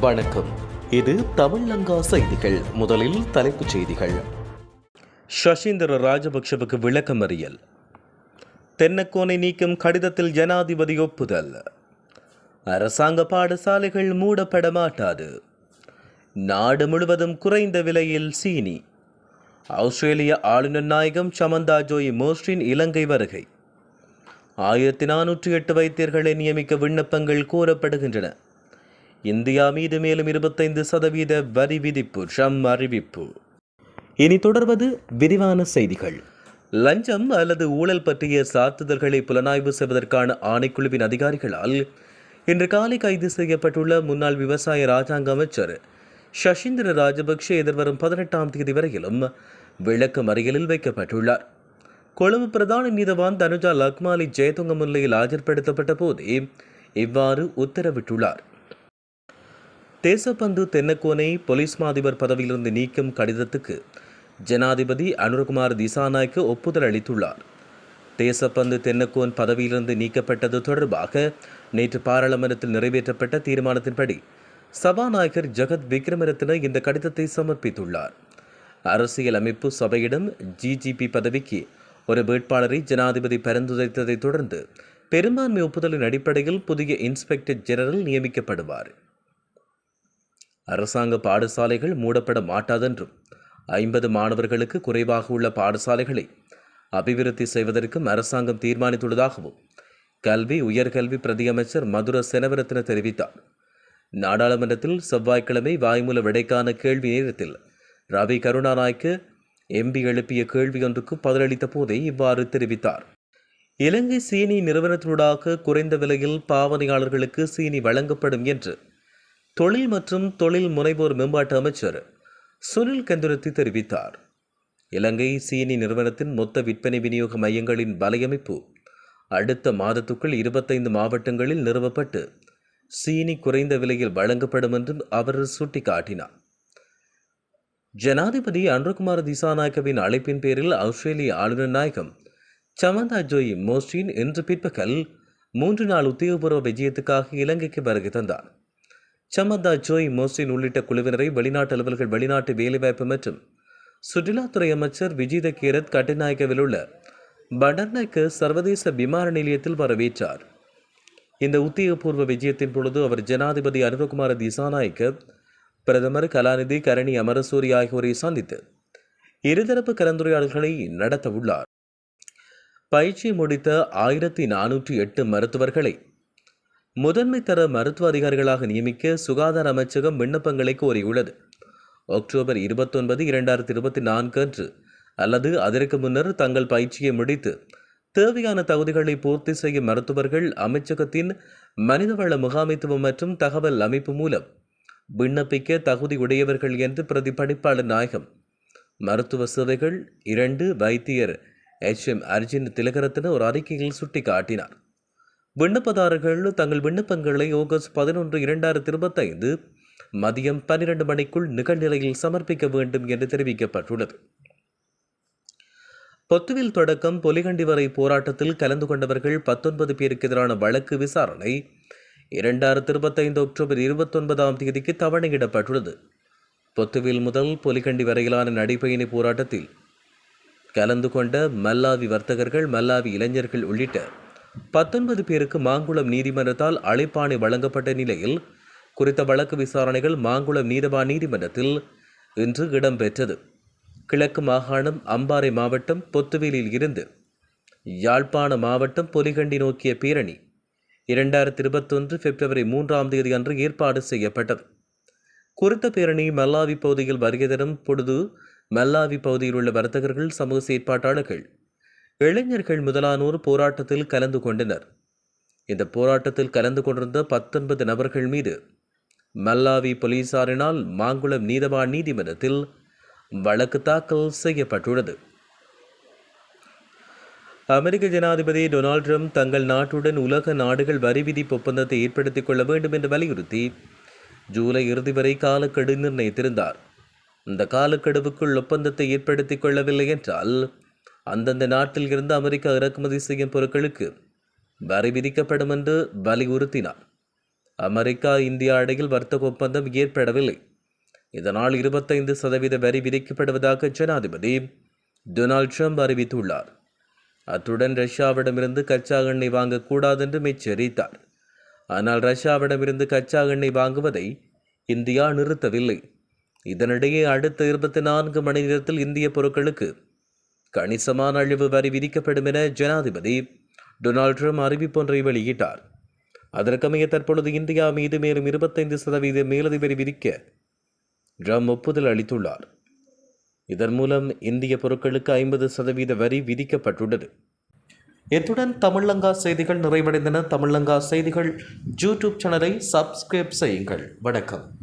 வணக்கம். இது தமிழங்கா செய்திகள். முதலில் தலைப்புச் செய்திகள். சசீந்திர ராஜபக்ஷவுக்கு விளக்கமறியல். தென்னக்கோனை நீக்கும் கடிதத்தில் ஜனாதிபதி ஒப்புதல். அரசாங்க பாடசாலைகள் மூடப்பட மாட்டாது. நாடு முழுவதும் குறைந்த விலையில் சீனி. ஆஸ்திரேலிய ஆளுநர் நாயகம் சமந்தா ஜோய் மோஸ்டின் இலங்கை வருகை. ஆயிரத்தி நானூற்றி எட்டு வைத்தியர்களை நியமிக்க விண்ணப்பங்கள் கோரப்படுகின்றன. இந்தியா மீது மேலும் இருபத்தைந்து சதவீத வரி விதிப்பு ட்ரம்ப் அறிவிப்பு. இனி தொடர்வது விரிவான செய்திகள். லஞ்சம் அல்லது ஊழல் பற்றிய சாத்துதல்களை புலனாய்வு செய்வதற்கான ஆணைக்குழுவின் அதிகாரிகளால் இன்று காலை கைது செய்யப்பட்டுள்ள முன்னாள் விவசாய ராஜாங்க அமைச்சர் சஷீந்திர ராஜபக்ஷ எதிர்வரும் பதினெட்டாம் தேதி வரையிலும் விளக்க மறியலில் வைக்கப்பட்டுள்ளார். கொழும்பு பிரதான நீதவான் தனுஜா லக்மாலி ஜெயதுங்க முன்னிலையில் ஆஜர்படுத்தப்பட்ட போதே இவ்வாறு உத்தரவிட்டுள்ளார். தேசப்பந்து தென்னக்கோனை போலீஸ் மாதிபர் பதவியிலிருந்து நீக்கும் கடிதத்துக்கு ஜனாதிபதி அனுரகுமார் திசாநாய்க்கு ஒப்புதல் அளித்துள்ளார். தேசப்பந்து தென்னக்கோன் பதவியிலிருந்து நீக்கப்பட்டது தொடர்பாக நேற்று பாராளுமன்றத்தில் நிறைவேற்றப்பட்ட தீர்மானத்தின்படி சபாநாயகர் ஜெகத் விக்ரமரத்ன இந்த கடிதத்தை சமர்ப்பித்துள்ளார். அரசியல் அமைப்பு சபையிடம் ஜிஜிபி பதவிக்கு ஒரு வேட்பாளரை ஜனாதிபதி பரிந்துரைத்ததை தொடர்ந்து பெரும்பான்மை ஒப்புதலின் அடிப்படையில் புதிய இன்ஸ்பெக்டர் ஜெனரல் நியமிக்கப்படுவார். அரசாங்க பாடசாலைகள் மூடப்பட மாட்டாதென்றும் ஐம்பது மாணவர்களுக்கு குறைவாக உள்ள பாடசாலைகளை அபிவிருத்தி செய்வதற்கும் அரசாங்கம் தீர்மானித்துள்ளதாகவும் கல்வி உயர்கல்வி பிரதியமைச்சர் மதுர செனவரத்ன தெரிவித்தார். நாடாளுமன்றத்தில் செவ்வாய்க்கிழமை வாய்மூல விடைக்கான கேள்வி நேரத்தில் ரவி கருணாநாய்க்கு எம்பி எழுப்பிய கேள்வி ஒன்றுக்கு பதிலளித்த போதே இவ்வாறு தெரிவித்தார். இலங்கை சீனி நிறுவனத்தினூடாக குறைந்த விலையில் பாவனையாளர்களுக்கு சீனி வழங்கப்படும் என்று தொழில் மற்றும் தொழில் முனைவோர் மேம்பாட்டு அமைச்சர் சுனில் கந்துரத்தி தெரிவித்தார். இலங்கை சீனி நிறுவனத்தின் மொத்த விற்பனை விநியோக மையங்களின் வலையமைப்பு அடுத்த மாதத்துக்குள் இருபத்தைந்து மாவட்டங்களில் நிறுவப்பட்டு சீனி குறைந்த விலையில் வழங்கப்படும் என்றும் அவர் சுட்டிக்காட்டினார். ஜனாதிபதி அன்ருகுமார் திசாநாயக்கவின் அழைப்பின் பேரில் ஆஸ்திரேலிய ஆளுநர் நாயகம் சமந்தா ஜோய் மோஸ்டின் இன்று பிற்பகல் மூன்று நாள் உத்தியோகபூர்வ விஜயத்துக்காக இலங்கைக்கு வருகை தந்தார். சமந்தா ஜோய் மோசின் உள்ளிட்ட குழுவினரை வெளிநாட்டு அலுவலர்கள் வெளிநாட்டு வேலைவாய்ப்பு மற்றும் சுற்றுலாத்துறை அமைச்சர் விஜித கேரத் கட்டுநாயக்கவில் உள்ள படர்னக்கு சர்வதேச விமான நிலையத்தில் வரவேற்றார். இந்த உத்தியோகபூர்வ விஜயத்தின் பொழுது அவர் ஜனாதிபதி அனுரகுமார திசாநாயக்க பிரதமர் கலாநிதி கரணி அமரசூரி ஆகியோரை சந்தித்து இருதரப்பு கலந்துரையாடல்களை நடத்த உள்ளார் பயிற்சி முடித்த ஆயிரத்தி நானூற்றி எட்டு மருத்துவர்களை முதன்மை தர மருத்துவ அதிகாரிகளாக நியமிக்க சுகாதார அமைச்சகம் விண்ணப்பங்களை கோரியுள்ளது. அக்டோபர் இருபத்தொன்பது இரண்டாயிரத்தி இருபத்தி நான்கு அன்று அல்லது அதற்கு முன்னர் தங்கள் பயிற்சியை முடித்து தேவையான தகுதிகளை பூர்த்தி செய்யும் மருத்துவர்கள் அமைச்சகத்தின் மனிதவள முகாமைத்துவம் மற்றும் தகவல் அமைப்பு மூலம் விண்ணப்பிக்க தகுதி உடையவர்கள் என்று பிரதிபலிப்பாளர் நாயகம் மருத்துவ சேவைகள் இரண்டு வைத்தியர் எச். எம். அர்ஜுன் திலகரத்ன ஒரு அறிக்கையில் சுட்டிக்காட்டினார். விண்ணப்பதாரர்கள் தங்கள் விண்ணப்பங்களை ஆகஸ்ட் பதினொன்று இரண்டாயிரத்தி இருபத்தைந்து மதியம் பன்னிரண்டு மணிக்குள் நிகழ்நிலையில் சமர்ப்பிக்க வேண்டும் என்று தெரிவிக்கப்பட்டுள்ளது. பொத்துவில் தொடக்கம் பொலிகண்டி வரை போராட்டத்தில் கலந்து கொண்டவர்கள் பத்தொன்பது பேருக்கு எதிரான வழக்கு விசாரணை இரண்டாயிரத்தி இருபத்தைந்து அக்டோபர் இருபத்தொன்பதாம் தேதிக்கு தவணையிடப்பட்டுள்ளது. பொத்துவில் முதல் பொலிகண்டி வரையிலான நடைபயணி போராட்டத்தில் கலந்து கொண்ட மல்லாவி வர்த்தகர்கள் மல்லாவி இளைஞர்கள் உள்ளிட்ட பத்தொன்பது பேருக்கு மாங்குளம் நீதிமன்றத்தால் அழைப்பாணை வழங்கப்பட்ட நிலையில் குறித்த வழக்கு விசாரணைகள் மாங்குளம் நீதவா நீதிமன்றத்தில் இன்று இடம்பெற்றது. கிழக்கு மாகாணம் அம்பாறை மாவட்டம் பொத்துவேலியில் இருந்து யாழ்ப்பாண மாவட்டம் பொலிகண்டி நோக்கிய பேரணி இரண்டாயிரத்தி இருபத்தொன்று பிப்ரவரி மூன்றாம் தேதி அன்று ஏற்பாடு செய்யப்பட்டது. குறித்த பேரணி மல்லாவி பகுதியில் வருகை தரும் பொழுது மல்லாவி பகுதியில் உள்ள வர்த்தகர்கள் சமூக செயற்பாட்டாளர்கள் இளைஞர்கள் முதலானோர் போராட்டத்தில் கலந்து கொண்டனர். இந்த போராட்டத்தில் கலந்து கொண்டிருந்த பத்தொன்பது நபர்கள் மீது மல்லாவி போலீசாரினால் மாங்குளம் நீதவான் நீதிமன்றத்தில் வழக்கு தாக்கல் செய்யப்பட்டுள்ளது. அமெரிக்க ஜனாதிபதி டொனால்ட் ட்ரம்ப் தங்கள் நாட்டுடன் உலக நாடுகள் வரி விதிப்பு ஒப்பந்தத்தை ஏற்படுத்திக் கொள்ள வேண்டும் என்று வலியுறுத்தி ஜூலை இறுதி வரை காலக்கெடு நிர்ணயித்திருந்தார். இந்த காலக்கெடுவுக்குள் ஒப்பந்தத்தை ஏற்படுத்திக் கொள்ளவில்லை என்றால் அந்தந்த நாட்டில் இருந்து அமெரிக்கா இறக்குமதி செய்யும் பொருட்களுக்கு வரி விதிக்கப்படும் என்று வலியுறுத்தினார். அமெரிக்கா இந்தியா இடையில் வர்த்தக ஒப்பந்தம் ஏற்படவில்லை. இதனால் இருபத்தைந்து சதவீத வரி விதிக்கப்படுவதாக ஜனாதிபதி டொனால்ட் ட்ரம்ப் அறிவித்துள்ளார். அத்துடன் ரஷ்யாவிடமிருந்து கச்சா எண்ணெய் வாங்கக்கூடாது என்றும் எச்சரித்தார். ஆனால் ரஷ்யாவிடமிருந்து கச்சா எண்ணெய் வாங்குவதை இந்தியா நிறுத்தவில்லை. இதனிடையே அடுத்த இருபத்தி நான்கு மணி நேரத்தில் இந்திய பொருட்களுக்கு கணிசமான அழிவு வரி விதிக்கப்படும் என ஜனாதிபதி டொனால்ட் ட்ரம்ப் அறிவிப்பொன்றை வெளியிட்டார். அதற்கமைய தற்பொழுது இந்தியா மீது மேலும் இருபத்தைந்து சதவீத மேலதிக வரி விதிக்க ட்ரம்ப் ஒப்புதல் அளித்துள்ளார். இதன் மூலம் இந்திய பொருட்களுக்கு ஐம்பது சதவீத வரி விதிக்கப்பட்டுள்ளது. இத்துடன் தமிழங்கா செய்திகள் நிறைவடைந்தன. தமிழங்கா செய்திகள் யூடியூப் சேனலை சப்ஸ்கிரைப் செய்யுங்கள். வணக்கம்.